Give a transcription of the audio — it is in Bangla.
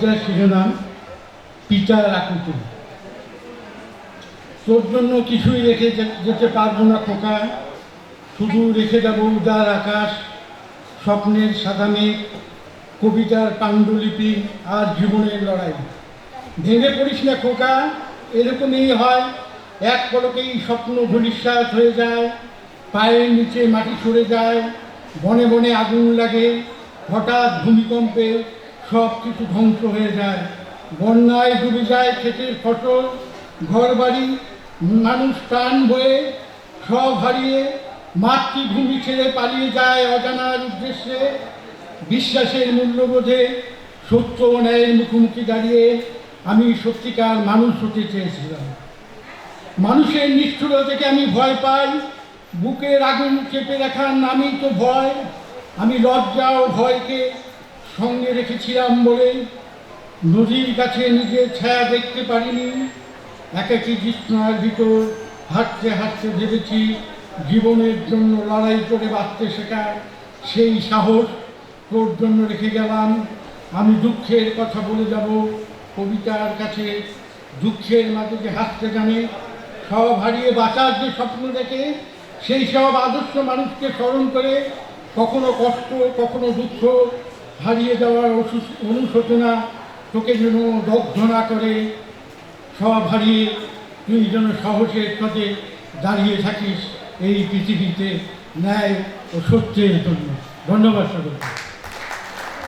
শিরোনাম পিতার আকুতি তোর জন্য কিছুই রেখে যেতে পারব না খোকা। শুধু রেখে যাব উদার আকাশ, স্বপ্নের সাদা মেঘ কবিতার পাণ্ডুলিপি আর জীবনের লড়াই। ভেঙে পড়িস না খোকা, এরকমই হয়। এক পলকেই স্বপ্ন ধূলিসাৎ হয়ে যায়, পায়ের নিচে মাটি সরে যায়, বনে বনে আগুন লাগে, হঠাৎ ভূমিকম্পে সব কিছু ধ্বংস হয়ে যায়। বন্যায় ডুবে যায় ক্ষেতের ফসল ঘর বাড়ি মানুষ প্রাণ বয়ে সব হারিয়ে মাতৃভূমি ছেড়ে পালিয়ে যায় অজানার উদ্দেশ্যে। বিশ্বাসের মূল্যবোধে, সত্য ও ন্যায়ের মুখোমুখি দাঁড়িয়ে আমি সত্যিকার মানুষ হতে চেয়েছিলাম। মানুষের নিষ্ঠুরতা থেকে আমি ভয় পাই, বুকের আগুন চেপে রাখার নামই তো ভয়। আমি লজ্জা ও ভয়কে সঙ্গে রেখেছিলাম বলে নদীর কাছে নিজের ছায়া দেখতে পারিনি। একাকি তৃষ্ণার ভিতর হাঁটতে হাঁটতে ভেবেছি জীবনের জন্য লড়াই করে বাঁচতে শেখা সেই সাহস তোর জন্য রেখে গেলাম। আমি দুঃখের কথা বলে যাব। কবিতার কাছে দুঃখের মাঝে যে হাসতে জানে, সব হারিয়ে বাঁচার যে স্বপ্ন দেখে, সেই সব আদর্শ মানুষকে স্মরণ করে কখনো কষ্ট, কখনো দুঃখ হারিয়ে যাওয়ার অসু- অনুশোচনা তোকে যেন দগ্ধ না করে, সব হারিয়ে তুই যেন সাহসের পথে দাঁড়িয়ে থাকিস এই পৃথিবীতে ন্যায় ও সত্যের জন্য। ধন্যবাদ সকলকে।